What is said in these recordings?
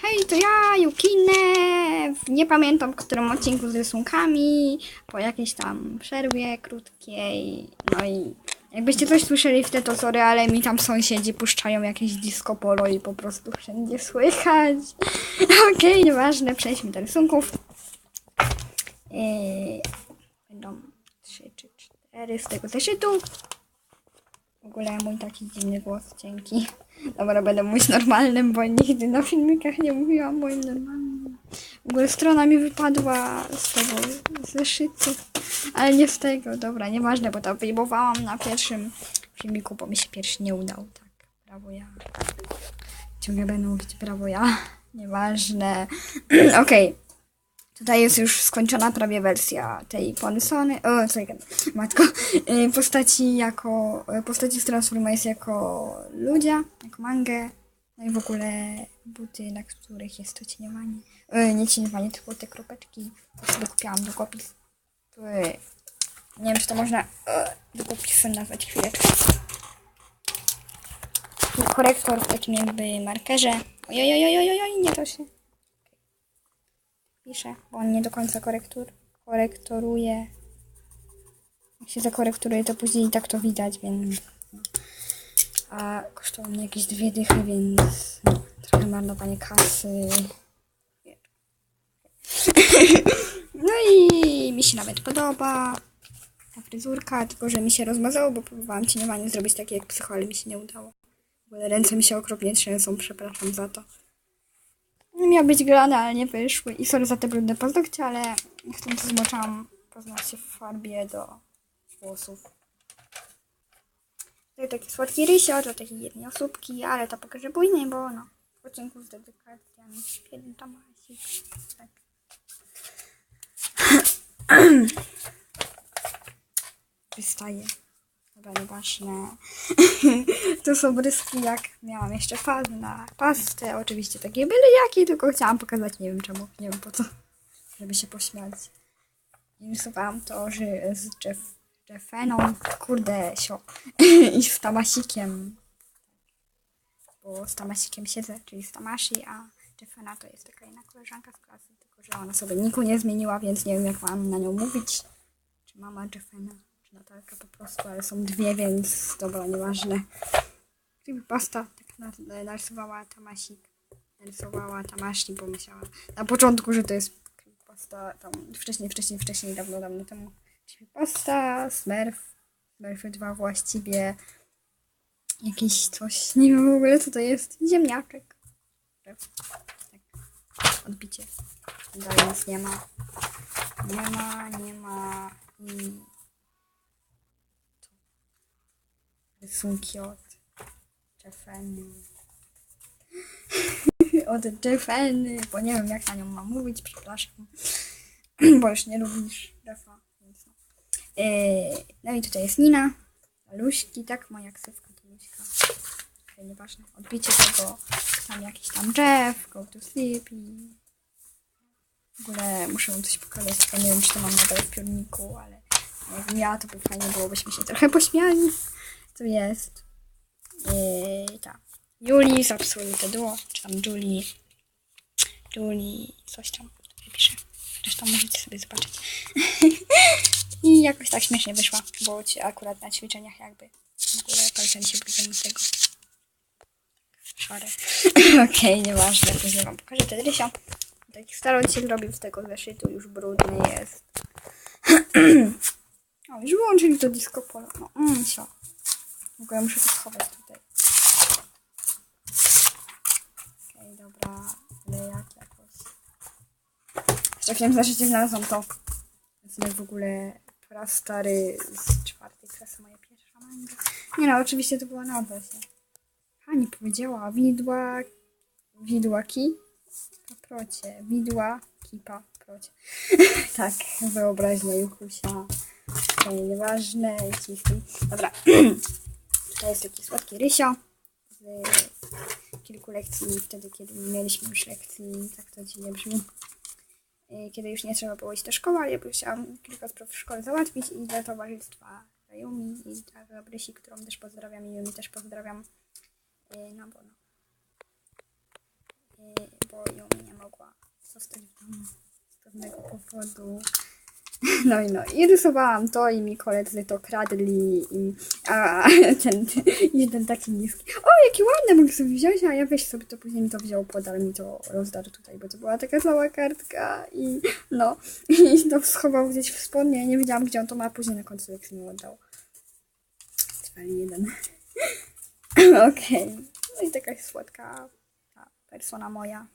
Hej, to ja, Yukinew! Nie pamiętam, w którym odcinku z rysunkami, po jakiejś tam przerwie krótkiej. No i jakbyście coś słyszeli w te to sorry, ale mi tam sąsiedzi puszczają jakieś disco polo i po prostu wszędzie słychać. Okej, nieważne, przejdźmy do rysunków. Yy, będą trzy czy cztery z tego zeszytu. W ogóle mój taki dziwny głos, dzięki. Dobra, będę mówić normalnym, bo nigdy na filmikach nie mówiłam moim normalnym. W ogóle strona mi wypadła z tego zeszytu, ale nie z tego, dobra, nieważne, bo to wyjmowałam na pierwszym filmiku, bo mi się pierwszy nie udał, tak, brawo ja. Ciągle będę mówić brawo ja, nieważne. Okej. Tutaj jest już skończona prawie wersja tej Ponysony. O, czekaj, matko. Y, Postaci jako. y, Postaci z Transforma jest jako ludzia, jako mangę. No i w ogóle buty, na których jest to cieniowanie. Y, Nie cieniowanie, tylko te kropeczki. To sobie kupiłam długopis. Y, Nie wiem, czy to można y, długopisem nazwać chwileczkę. Korektor w takim jakby markerze. Ojojojojojoj, nie to się pisze, bo on nie do końca korektur, korektoruje. Jak się zakorekturuje, to później i tak to widać, więc... no. A kosztowało mnie jakieś dwie dychy, więc no, trochę marnowanie kasy. No i mi się nawet podoba ta fryzurka, tylko że mi się rozmazało, bo próbowałam cieniowanie zrobić takie jak psycho, ale mi się nie udało. W ogóle ręce mi się okropnie trzęsą, przepraszam za to. Miał być grane, ale nie wyszły. I sorry za te brudne paznokcie, ale chcąc zmoczałam paznokcie w farbie do włosów. Tutaj taki słodki rysio, to takie jednej osóbki, ale to pokażę później, bo no, w odcinku z dedykacjami. Jeden tomasik. Tak. Wystaje. Dobra, nieważne. to są bryski, jak miałam jeszcze fazę na pastę. Oczywiście takie byle jakie, tylko chciałam pokazać, nie wiem czemu, nie wiem po co, żeby się pośmiać. Rysowałam to, że z Jeff, Jeffeną, kurde, sio, i z Tamasikiem. Bo z Tamasikiem siedzę, czyli z Tamashi, a Jeffena to jest taka inna koleżanka z klasy, tylko że ona sobie niku nie zmieniła, więc nie wiem jak mam na nią mówić. Czy mama Jeffena, czy Natalka po prostu, ale są dwie, więc dobra, nieważne. Creepypasta tak na- narysowała Tamasik. Narysowała Tamashi, bo myślała na początku, że to jest creepypasta tam wcześniej, wcześniej, wcześniej, dawno, dawno temu. Creepypasta, Smurf, Smurfy 2 właściwie. Jakiś coś, nie wiem w ogóle co to jest. Ziemniaczek. Tak. Odbicie. Dalej nic nie ma. Nie ma, nie ma rysunki od Jeffeny. od Jeffeny, bo nie wiem jak na nią mam mówić, przepraszam. bo już nie lubisz Jeffa, no i tutaj jest Nina. Luśki, tak? Moja ksywka to Luśka. Okay, nieważne. Odbicie tego, tam jakiś tam Jeff, go to sleep i w ogóle muszę wam coś pokazać, tylko nie wiem, czy to mam nadal w piórniku, ale jakbym miała, to by fajnie było, byśmy się trochę pośmiali. Tu jest yy, ta Julii z Absolute Duo, czy tam Julie, Julie, coś tam tutaj pisze. Zresztą możecie sobie zobaczyć. I jakoś tak śmiesznie wyszła, bo akurat na ćwiczeniach jakby w ogóle palce mi się z tego. Szare. Okej, nieważne, później wam pokażę ten rysio. Taki starociel robił z tego zeszytu, już brudny jest. o, już wyłączyli to disco polo. No, mm, sio. W ogóle muszę to schować tutaj. Okej, dobra, ale jak jakoś. Jeszcze w tym zeszycie znalazłam to. Jest w ogóle prastary z czwartej klasy, moja pierwsza manga. Nie no, oczywiście to była na się. Pani powiedziała, widła, widłaki, paprocie, widła, kipa, procie. tak, wyobraźnia Jukusia. To nieważne, ciśnij. Dobra, to jest taki słodki rysio z kilku lekcji, wtedy kiedy mieliśmy już lekcji, tak to dziwnie brzmi. Y, Kiedy już nie trzeba było iść do szkoły, ale ja musiałam kilka spraw w szkole załatwić i dla towarzystwa Yumi i dla Gabrysi, którą też pozdrawiam i Yumi też pozdrawiam. Y, No bo no. Y, Bo Yumi nie mogła zostać w domu z pewnego powodu. No i no, i rysowałam to i mi koledzy to kradli i a ten, ten taki niski. O, jakie ładne, mogę sobie wziąć, a ja weź sobie to później mi to wziął, podal mi to rozdarł tutaj, bo to była taka cała kartka i no, i to schował gdzieś w spodnie, nie wiedziałam gdzie on to ma, później na końcu jak mi oddał. Trwali jeden. Okej, no i taka słodka ta persona moja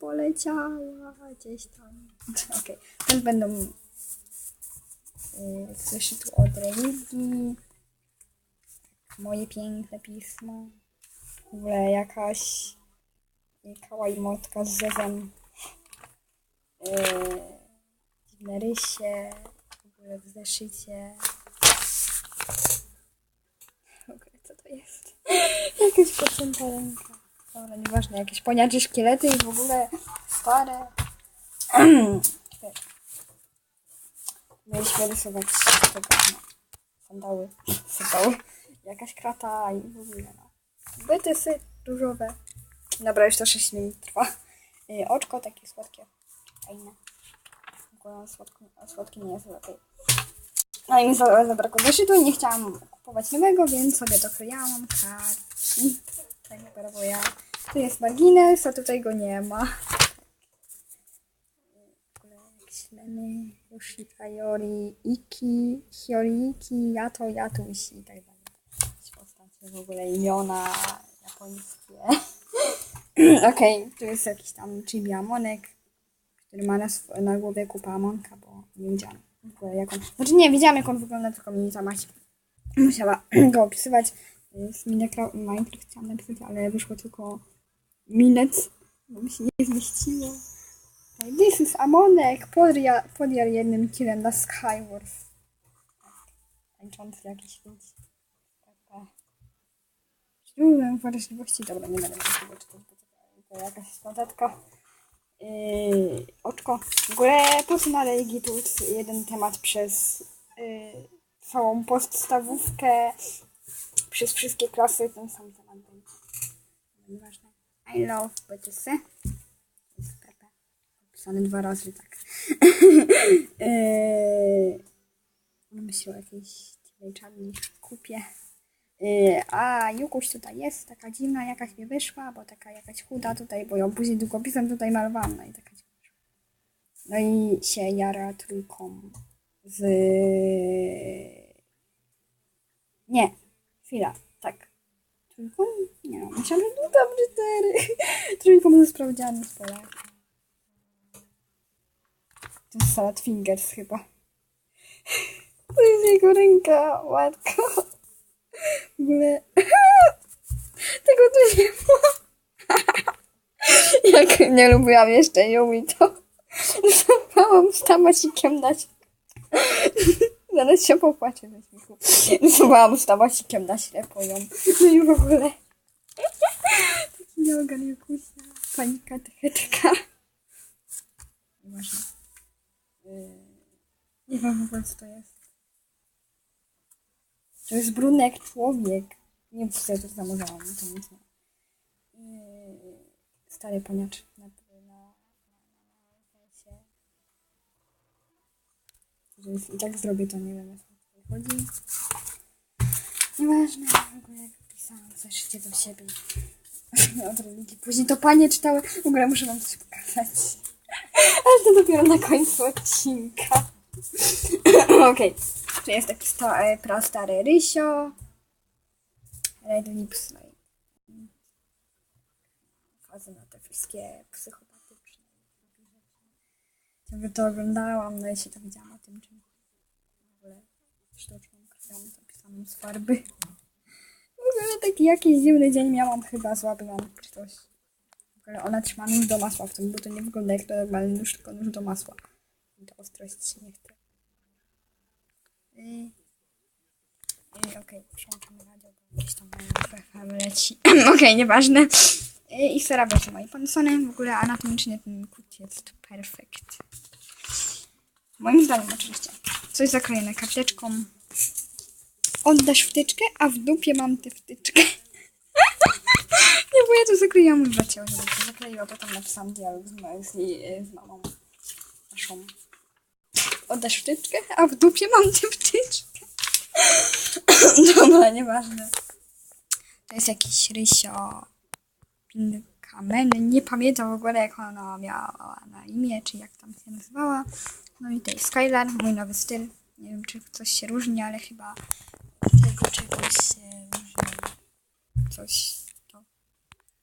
poleciała gdzieś tam. Okej, teraz będą yy, zeszytu od religii. Moje piękne pismo. W ogóle jakaś yy, kawaii motka z zezem. Yy, dziwne rysie. W ogóle w zeszycie. W ogóle co to jest? Jakaś pocięta ręka. Dobra, nieważne, jakieś poniacze szkielety i w ogóle. Wiesz, Mieliśmy rysować tego, no, sandały, sandały, jakaś krata i w ogóle, no. Bytysy różowe. Dobra, już to 6 minut trwa. Oczko takie słodkie, fajne. W ogóle słodko, słodkie nie jest lepiej. No i mi za- zabrakło zeszytu i nie chciałam kupować nowego, więc sobie doklejałam kartki. Tak bo ja. Tu jest margines, a tutaj go nie ma. Memy, Yoshika, Yori, Iki, Hyoriki, Yato, Yatushi i tak dalej. Jakieś postacie, w ogóle imiona japońskie. Okej, tu jest jakiś tam Chibi Amonek, który ma na, na głowie kupa Amonka, bo nie widziałam w ogóle jak on... Znaczy nie, wiedziałam jak on wygląda, tylko mi ta mać musiała go opisywać. Z Minecraft, Minecraft chciałam napisać, ale wyszło tylko Minec, bo mi się nie zmieściło. This is Amonek, podjar jednym killem na Skywars. Tańczący jakiś ludzi. Źródłem wrażliwości. Dobra, nie będę tego czytać, bo to, to jakaś notatka. Yy, oczko. W ogóle po co na jest jeden temat przez yy, całą podstawówkę, przez wszystkie klasy ten sam temat będzie. Nieważne. I love BTC. Jest dwa razy, tak. yy, myślę o jakiejś czarnej kupie. Yy, a Jukuś tutaj jest, taka dziwna jakaś mi wyszła, bo taka jakaś chuda tutaj, bo ją później długopisem tutaj malowałam, no i taka dziwna. No i się jara trójką z... Nie, chwila, tak. Trójką? Nie, myślałam, że dodam cztery. Trójką ze sprawdzianu z Polaka. To jest Salad Fingers chyba. To jest jego ręka, matko. W ogóle... Tego tu nie ma. Jak nie lubiłam jeszcze Yumi, to rysowałam z tamasikiem na Zaraz się popłaczę ze śmiechu. Rysowałam z tamasikiem na ślepo ją. No i w ogóle... Taki nieogan Jukusia. Pani katechetka. Nieważne. Yy, Nie wiem w ogóle co to jest. To jest brunek człowiek. Nie wiem, co ja to zamówiłam, to nic nie. Yy, Stary poniacz na, na, na, na, na I tak zrobię to, nie wiem o co tutaj chodzi. Nieważne, w ogóle jak pisałam zeszycie do siebie. Od religii. Później to panie czytały. W ogóle muszę wam coś pokazać. Ale to dopiero na końcu odcinka. Okej. Tu jest taki sta, e, prastary Rysio. Red Lips. No fazy na te wszystkie psychopatyczne. Jakby to oglądałam, no i się to widziałam o tym czym w ogóle sztuczną krwią zapisaną z farby. W ogóle taki jakiś dziwny dzień miałam chyba, złapiłam czy coś. W ogóle ona trzyma nóż do masła w tym, bo to nie wygląda jak normalny nóż, tylko nóż do masła. I to ostrość się nie chce. Yy, Okej, przełączamy radio, bo gdzieś tam FM leci. Okej, nieważne. Yy, I Sera będzie moim pansonem. W ogóle anatomicznie ten kut jest perfekt. Moim zdaniem oczywiście. Coś zaklejone karteczką. Oddasz wtyczkę, a w dupie mam tę wtyczkę. Nie, bo ja to zakleiłam mój bracie, żeby to zakleiła, potem napisałam dialog z, z, jej- z mamą naszą. Oddasz wtyczkę? A w dupie mam tę wtyczkę. Dobra, nieważne. To jest jakiś Rysio Kamen. Nie pamiętam w ogóle jak ona miała na imię, czy jak tam się nazywała. No i jest Skylar, mój nowy styl. Nie wiem, czy coś się różni, ale chyba tego czegoś się różni. Coś to.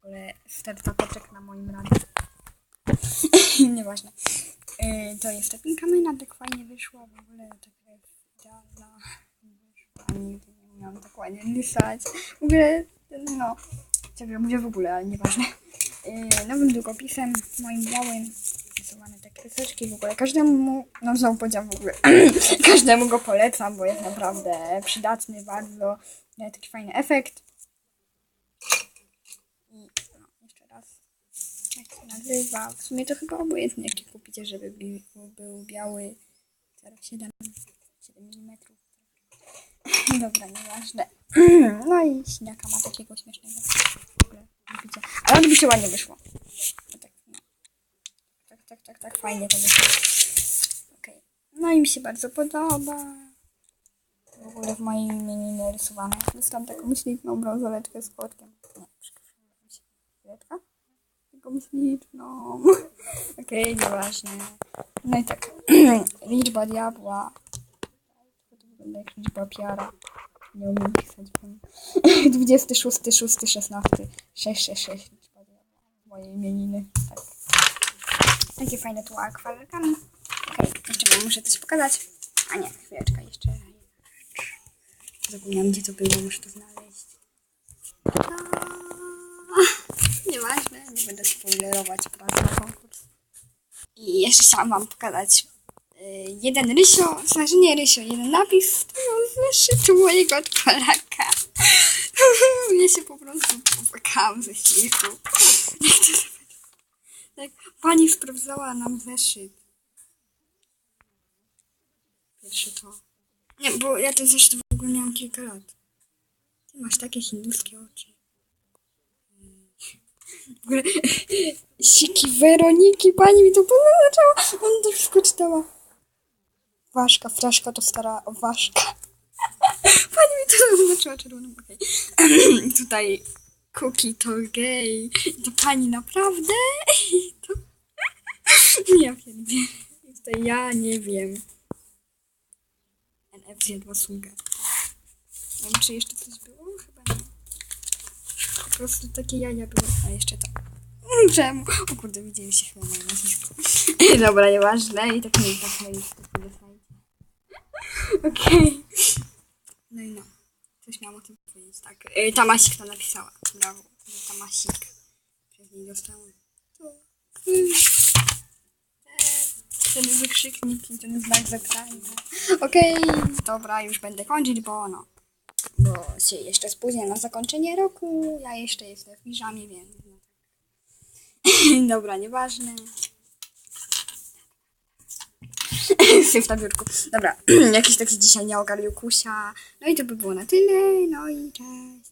W ogóle startapoczek na moim radiu. Nieważne. Yy, to jest taki kamena, tak fajnie wyszła. W ogóle taka jest idealna. Wyszła. Nigdy nie umiałam tak ładnie rysać. W ogóle, no. Ciebie mówię w ogóle, ale nieważne. Yy, nowym długopisem, moim białym, rysowane te kreseczki w ogóle. Każdemu, no znowu powiedziałam w ogóle, każdemu go polecam, bo jest naprawdę przydatny bardzo. Daje taki fajny efekt. I no, jeszcze raz, jak się nazywa. W sumie to chyba obojętnie, jaki kupicie, żeby bi- był biały 0,7 7 mm. Dobra, nieważne. No i śniaka ma takiego śmiesznego. Ale on by się ładnie wyszło. No tak, no. tak, tak, tak, tak, fajnie to wyszło. Okej. No i mi się bardzo podoba. W ogóle w mojej imieniu rysowane. Dostałam taką śliczną brązoletkę z kotkiem. Nie, przepraszam. Taką śliczną. Okej, nieważne. No i tak. Liczba diabła. To wygląda jak liczba piara. Nie umiem pisać. powiem. 26, 6, 16, 6, 6, 6 liczba diabła. Moje imieniny. Tak. Takie fajne tu akwarelkami. Okej, jeszcze wam muszę coś pokazać. A nie, chwileczka, jeszcze. Zapomniałam gdzie to było, muszę to znaleźć. Nieważne, nie będę spoilerować pracy na konkurs. I jeszcze chciałam wam pokazać jeden rysio, znaczy nie rysio, jeden napis z tego zeszytu mojego Polaka. Ja się po prostu popłakałam ze śmiechu. Tak, pani sprawdzała nam zeszyt. Pierwsze to. Nie, bo ja ten zeszyt w ogóle miałam kilka lat. Ty masz takie hinduskie oczy. W ogóle siki Weroniki, pani mi to poznaczała. On to wszystko czytała. Ważka, fraszka to stara ważka. Pani mi to zaznaczyła czerwoną, okej. Tutaj Cookie to gej. I to pani naprawdę? I to... Ja pierdzie. I tutaj ja nie wiem. NF zjadła sługę. Nie wiem, czy jeszcze coś było? Chyba nie. Po prostu takie jaja były. A jeszcze to. Mm, Czemu? O kurde, widzieliście chyba moje nazwisko. Dobra, nieważne. I tak nie tak nie jest tak nie dostajecie. Okej. No i no. Coś miałam o tym powiedzieć, tak. Y, Tamasik to napisała. Brawo. Tamasik. Przez niej dostałam. To. y, Ten wykrzyknik i ten znak zapytania. Okej, dobra, już będę kończyć, bo no. Bo się jeszcze spóźnię na zakończenie roku. Ja jeszcze jestem w piżamie, więc no tak. Dobra, nieważne. Syf na biurku. Dobra, jakiś taki dzisiaj nie ogarnił kusia. No i to by było na tyle. No i cześć.